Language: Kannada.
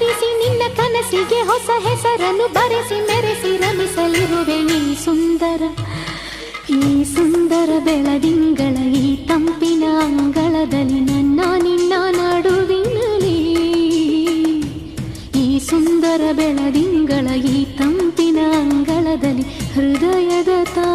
ನಿನ್ನ ಕನಸಿಗೆ ಹೊಸ ಹೆಸರನ್ನು ಬರೆಸಿ ಮೆರೆಸಿ ರಮಿಸಲಿರುವೆ ಈ ಸುಂದರ ಈ ಸುಂದರ ಬೆಳದಿಂಗಳ ಈ ತಂಪಿನ ಅಂಗಳದಲ್ಲಿ ನನ್ನ ನಿನ್ನ ನಡುವಿನಲ್ಲಿ. ಈ ಸುಂದರ ಬೆಳದಿಂಗಳ ಈ ತಂಪಿನ ಅಂಗಳದಲ್ಲಿ ಹೃದಯದ ತಾ